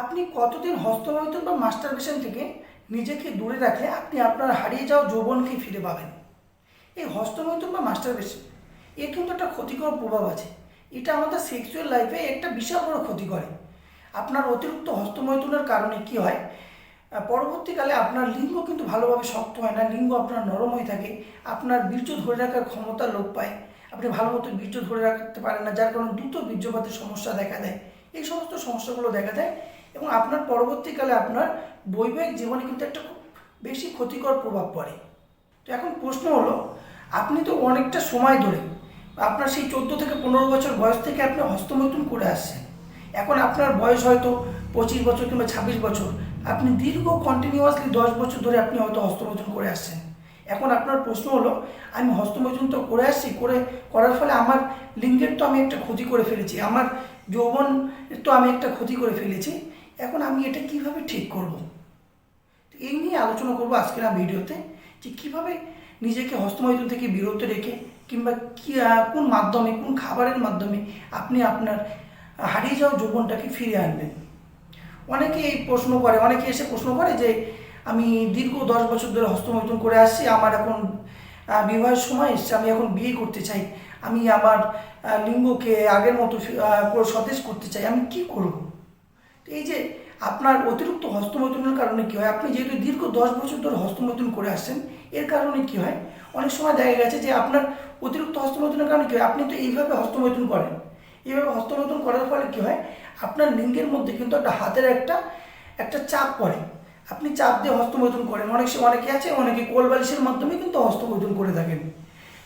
আপনি কতদিন হস্তমৈথুন বা মাস্টারবেশন থেকে নিজেকে দূরে রাখলে আপনি আপনার হারিয়ে যাওয়া যৌবনকে ফিরে পাবেন? এই হস্তমৈথুন বা মাস্টারবেশন এর কিন্তু একটা ক্ষতিকর প্রভাব আছে। এটা আমাদের সেক্সুয়াল লাইফে একটা বিশাল বড় ক্ষতি করে। আপনার অতিরিক্ত হস্তমৈথুনের কারণে কি হয়? পরবর্তীকালে আপনার লিঙ্গ কিন্তু ভালোভাবে শক্ত হয় না, লিঙ্গ আপনার নরম হয়ে থাকে, আপনার বীর্য ধরে রাখার ক্ষমতা লোপ পায়, আপনি ভালো মতো বীর্য ধরে রাখতে পারেন না, যার কারণে দ্রুত বীর্যপাতের সমস্যা দেখা দেয়। এই সমস্ত সমস্যাগুলো দেখা দেয়। এবং আপনার পরবর্তীকালে আপনার বৈবাহিক জীবনে কিন্তু একটা খুব বেশি ক্ষতিকর প্রভাব পড়ে। তো এখন প্রশ্ন হলো, আপনি তো অনেকটা সময় ধরে আপনার সেই চোদ্দ থেকে পনেরো বছর বয়স থেকে আপনি হস্তমৈথুন করে আসছেন। এখন আপনার বয়স হয়তো পঁচিশ বছর কিংবা ছাব্বিশ বছর। আপনি দীর্ঘ কন্টিনিউয়াসলি দশ বছর ধরে আপনি হয়তো হস্তমৈথুন করে আসছেন। এখন আপনার প্রশ্ন হলো, আমি হস্তমৈথুন তো করে আসছি, করে করার ফলে আমার লিঙ্গের তো আমি একটা ক্ষতি করে ফেলেছি, আমার যৌবন তো আমি একটা ক্ষতি করে ফেলেছি। এখন আমি এটা কীভাবে ঠিক করব? এই নিয়ে আলোচনা করব আজকের ভিডিওতে, যে কীভাবে নিজেকে হস্তমৈথুন থেকে বিরত রেখে কিংবা কি কোন মাধ্যমে, কোন খাবারের মাধ্যমে আপনি আপনার হারিয়ে যাওয়া যৌবনটাকে ফিরে আনবেন? অনেকে এই প্রশ্ন করে, অনেকে এসে প্রশ্ন করে যে আমি দীর্ঘ দশ বছর ধরে হস্তমৈথুন করে আসছি, আমার এখন বিবাহের সময় এসছে, আমি এখন বিয়ে করতে চাই, আমি আমার লিঙ্গকে আগের মতো সতেজ করতে চাই, আমি কি করব? এই যে আপনার অতিরিক্ত হস্তমৈথুনের কারণে কী হয়? আপনি যেহেতু দীর্ঘ দশ বছর ধরে হস্তমৈথুন করে আসছেন, এর কারণে কী হয়? অনেক সময় দেখা গেছে যে আপনার অতিরিক্ত হস্তমৈথুনের কারণে কী হয়? আপনি তো এইভাবে হস্তমৈথুন করেন। এইভাবে হস্তমৈথুন করার ফলে কী হয়? আপনার লিঙ্গের মধ্যে কিন্তু একটা হাতের একটা একটা চাপ পড়ে। আপনি চাপ দিয়ে হস্তমৈথুন করেন। অনেক সময় অনেকে আছে, অনেকে কোল বালিশের মাধ্যমে কিন্তু হস্তমৈথুন করে থাকেন।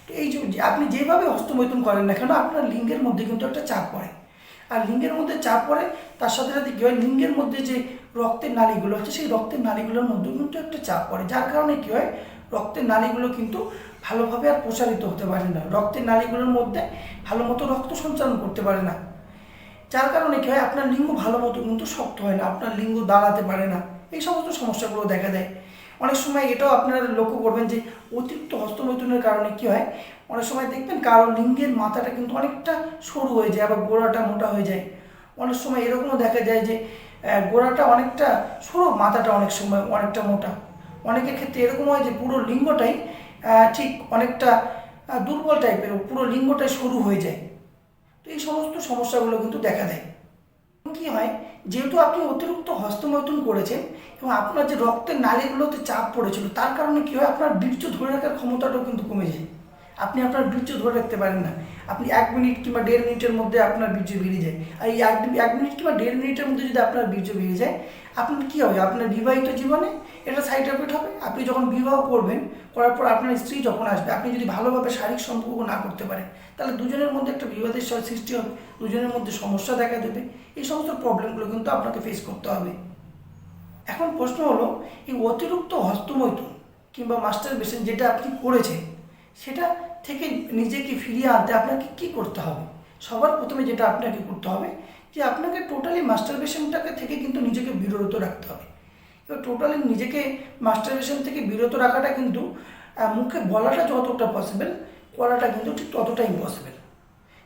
এই যে, আপনি যেভাবে হস্তমৈথুন করেন না কেন, আপনার লিঙ্গের মধ্যে কিন্তু একটা চাপ পড়ে। আর লিঙ্গের মধ্যে চাপ পড়ে, তার সাথে সাথে কী হয়? লিঙ্গের মধ্যে যে রক্তের নালীগুলো আছে, সেই রক্তের নালীগুলোর মধ্যে কিন্তু একটা চাপ পড়ে। যার কারণে কী হয়? রক্তের নালীগুলো কিন্তু ভালোভাবে আর প্রসারিত হতে পারে না। রক্তের নালীগুলোর মধ্যে ভালো মতো রক্ত সঞ্চালন করতে পারে না। যার কারণে কী হয়? আপনার লিঙ্গ ভালো মতো কিন্তু শক্ত হয় না, আপনার লিঙ্গ দাঁড়াতে পারে না। এই সমস্ত সমস্যাগুলো দেখা দেয়। অনেক সময় এটাও আপনারা লক্ষ্য করবেন যে অতিরিক্ত হস্তমৈথুনের কারণে কী হয়? অনেক সময় দেখবেন কারও লিঙ্গের মাথাটা কিন্তু অনেকটা সরু হয়ে যায় আবার গোড়াটা মোটা হয়ে যায়। অনেক সময় এরকমও দেখা যায় যে গোড়াটা অনেকটা সরু, মাথাটা অনেক সময় অনেকটা মোটা। অনেকের ক্ষেত্রে এরকম হয় যে পুরো লিঙ্গটাই ঠিক অনেকটা দুর্বল টাইপের, পুরো লিঙ্গটাই সরু হয়ে যায়। তো এই সমস্ত সমস্যাগুলো কিন্তু দেখা দেয়। কি হয়? যেহেতু আপনি অতিরিক্ত হস্তমৈথুন করেছেন এবং আপনার যে রক্তের নালীগুলোতে চাপ পড়েছিল, তার কারণে কী হয়? আপনার বীর্য ধরে রাখার ক্ষমতাটাও কিন্তু কমে যায় আপনি আপনার বীর্য ধরে রাখতে পারেন না। আপনি এক মিনিট কিংবা দেড় মিনিটের মধ্যে আপনার বীর্য বেরিয়ে যায়। আর এই এক এক মিনিট কিংবা দেড় মিনিটের মধ্যে যদি আপনার বীর্য বেরিয়ে যায় আপনার কী হবে? আপনার বিবাহিত জীবনে এটা সাইড এফেক্ট হবে। আপনি যখন বিবাহ করবেন, করার পর আপনার স্ত্রী যখন আসবে, আপনি যদি ভালোভাবে শারীরিক সম্পর্ক না করতে পারেন, তাহলে দুজনের মধ্যে একটা বিবাদের সৃষ্টি হবে, দুজনের মধ্যে সমস্যা দেখা দেবে। এই সমস্ত প্রবলেমগুলো কিন্তু আপনাকে ফেস করতে হবে। এখন প্রশ্ন হলো, এই অতিরিক্ত হস্তমৈথুন কিংবা মাস্টার বেশন যেটা আপনি করেছেন, সেটা থেকে নিজেকে ফিরিয়ে আনতে আপনাকে কি করতে হবে? সবার প্রথমে যেটা আপনাকে করতে হবে, যে আপনাকে টোটালি মাস্টার মাস্টারবেশনটাকে থেকে কিন্তু নিজেকে বিরত রাখতে হবে। এবার টোটালি নিজেকে মাস্টারবেশন থেকে বিরত রাখাটা কিন্তু মুখে বলাটা যতটা পসিবল করাটা কিন্তু ঠিক ততটা ইম্পসিবল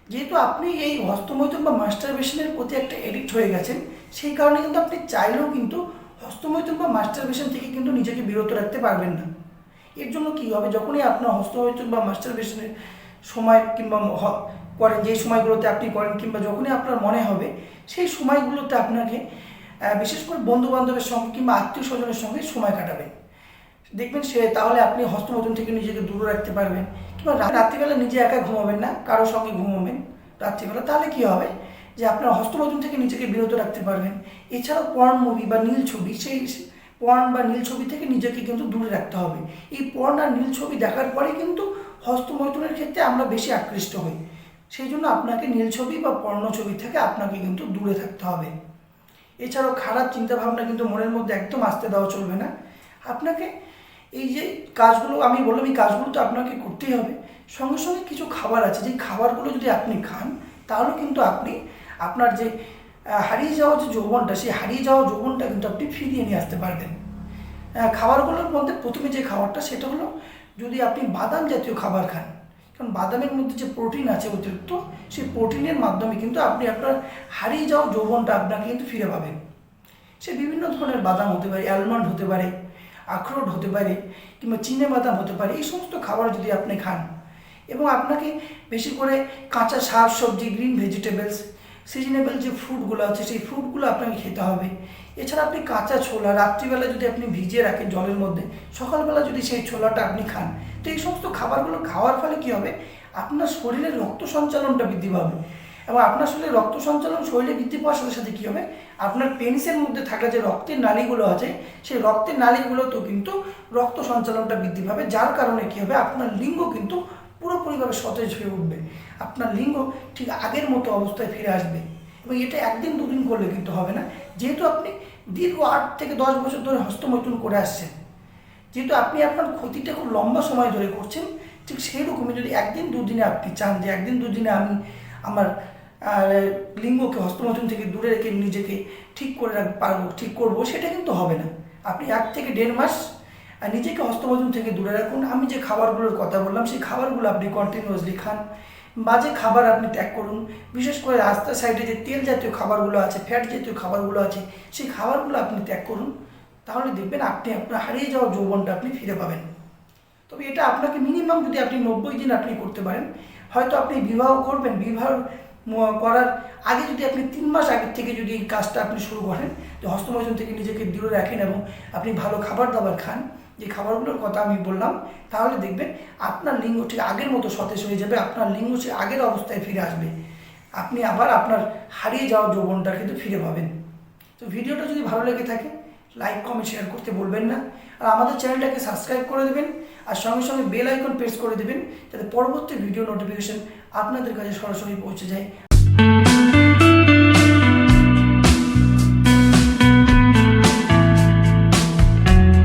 যেহেতু আপনি এই হস্তমৈথুন বা মাস্টারবেশনের প্রতি একটা এডিক্ট হয়ে গেছেন, সেই কারণে কিন্তু আপনি চাইলেও কিন্তু হস্তমৈথুন বা মাস্টারবেশন থেকে কিন্তু নিজেকে বিরত রাখতে পারবেন না। এর জন্য কী হবে? যখনই আপনার হস্তমৈথুন বা মাস্টারবেশনের সময় কিংবা করেন, যেই সময়গুলোতে আপনি করেন, কিংবা যখনই আপনার মনে হবে, সেই সময়গুলোতে আপনাকে বিশেষ করে বন্ধু বান্ধবের সঙ্গে কিংবা আত্মীয় স্বজনের সঙ্গে সময় কাটাবেন। দেখবেন সে, তাহলে আপনি হস্তমৈথুন থেকে নিজেকে দূরে রাখতে পারবেন। কিংবা রাত্রিবেলা নিজে একা ঘুমাবেন না, কারোর সঙ্গে ঘুমাবেন রাত্রিবেলা। তাহলে কি হবে? যে আপনার হস্তমৈথুন থেকে নিজেকে বিরত রাখতে পারবেন। এছাড়াও পর্ন মুভি বা নীল ছবি, সেই পর্ন বা নীল ছবি থেকে নিজেকে কিন্তু দূরে রাখতে হবে। এই পর্ন আর নীল ছবি দেখার পরে কিন্তু হস্তমৈথুনের ক্ষেত্রে আমরা বেশি আকৃষ্ট হই। সেই জন্য আপনাকে নীল ছবি বা পর্ণ ছবি থেকে আপনাকে কিন্তু দূরে থাকতে হবে। এছাড়াও খারাপ চিন্তাভাবনা কিন্তু মনের মধ্যে একদম আসতে দেওয়া চলবে না। আপনাকে এই যে কাজগুলো, আমি বললাম এই কাজগুলো তো আপনাকে করতেই হবে। সঙ্গে সঙ্গে কিছু খাবার আছে যে খাবারগুলো যদি আপনি খান, তাহলে কিন্তু আপনি আপনার যে হারিয়ে যাওয়া যে যৌবনটা, সেই হারিয়ে যাওয়া যৌবনটা কিন্তু আপনি ফিরিয়ে নিয়ে আসতে পারবেন। খাবারগুলোর মধ্যে প্রথমে যে খাবারটা, সেটা হলো যদি আপনি বাদাম জাতীয় খাবার খান কারণ বাদামের মধ্যে যে প্রোটিন আছে অতিরিক্ত, সেই প্রোটিনের মাধ্যমে কিন্তু আপনি আপনার হারিয়ে যাওয়া যৌবনটা আপনাকে কিন্তু ফিরে পাবেন সে বিভিন্ন ধরনের বাদাম হতে পারে অ্যালমন্ড হতে পারে আখরোট হতে পারে, কিংবা চিনে বাদাম হতে পারে, এই সমস্ত খাবার যদি আপনি খান এবং আপনাকে বেশি করে কাঁচা শাক, সবজি গ্রিন ভেজিটেবলস সিজনেবল যে ফ্রুটগুলো আছে, সেই ফ্রুটগুলো আপনাকে খেতে হবে। এছাড়া আপনি কাঁচা ছোলা, রাত্রিবেলা যদি আপনি ভিজিয়ে রাখেন জলের মধ্যে, সকালবেলা যদি সেই ছোলাটা আপনি খান, তো এই সমস্ত খাবারগুলো খাওয়ার ফলে কী হবে? আপনার শরীরের রক্ত সঞ্চালনটা বৃদ্ধি পাবে। এবং আপনার শরীরে রক্ত সঞ্চালন, শরীরে বৃদ্ধি পাওয়ার সাথে সাথে কী হবে? আপনার পেনিসের মধ্যে থাকা যে রক্তের নালীগুলো আছে, সেই রক্তের নালীগুলোতেও কিন্তু রক্ত সঞ্চালনটা বৃদ্ধি পাবে। যার কারণে কী হবে? আপনার লিঙ্গ কিন্তু পুরোপুরিভাবে সতেজ হয়ে উঠবে। আপনার লিঙ্গ ঠিক আগের মতো অবস্থায় ফিরে আসবে। এবং এটা একদিন দুদিন করলে কিন্তু হবে না। যেহেতু আপনি দীর্ঘ আট থেকে দশ বছর ধরে হস্তমৈথুন করে আসছেন, যেহেতু আপনি আপনার ক্ষতিটা খুব লম্বা সময় ধরে করছেন, ঠিক সেই রকমই যদি একদিন দুদিনে আপনি চান যে একদিন দুদিনে আমি আমার লিঙ্গকে হস্তমৈথুন থেকে দূরে রেখে নিজেকে ঠিক করে রাখ পারব ঠিক করব, সেটা কিন্তু হবে না। আপনি এক থেকে দেড় মাস নিজেকে হস্তমৈথুন থেকে দূরে রাখুন। আমি যে খাবারগুলোর কথা বললাম, সেই খাবারগুলো আপনি কন্টিনিউয়াসলি খান। বাজে খাবার আপনি ত্যাগ করুন। বিশেষ করে রাস্তার সাইডে যে তেল জাতীয় খাবারগুলো আছে ফ্যাট জাতীয় খাবারগুলো আছে, সেই খাবারগুলো আপনি ত্যাগ করুন। তাহলে দেখবেন আপনি আপনার হারিয়ে যাওয়া যৌবনটা আপনি ফিরে পাবেন। তবে এটা আপনাকে মিনিমাম যদি আপনি নব্বই দিন আপনি করতে পারেন, হয়তো আপনি বিবাহ করবেন। বিবাহ করার আগে যদি আপনি তিন মাস আগের থেকে যদি এই কাজটা আপনি শুরু করেন যে হস্তমৈথুন থেকে নিজেকে দূরে রাখেন এবং আপনি ভালো খাবার দাবার খান। যে খাবারগুলোর কথা আমি বললাম, তাহলে দেখবেন আপনার লিঙ্গ ঠিক আগের মতো সতেজ হয়ে যাবে, আপনার লিঙ্গ সে আগের অবস্থায় ফিরে আসবে। আপনি আবার আপনার হারিয়ে যাওয়া যৌবনটা কিন্তু ফিরে পাবেন। তো ভিডিওটা যদি ভালো লেগে থাকে, লাইক, কমেন্ট শেয়ার করতে বলবেন না। আর আমাদের চ্যানেলটাকে সাবস্ক্রাইব করে দেবেন, আর সঙ্গে সঙ্গে বেল আইকন প্রেস করে দেবেন, যাতে পরবর্তী ভিডিও নোটিফিকেশন আপনাদের কাছে সরাসরি পৌঁছে যায়।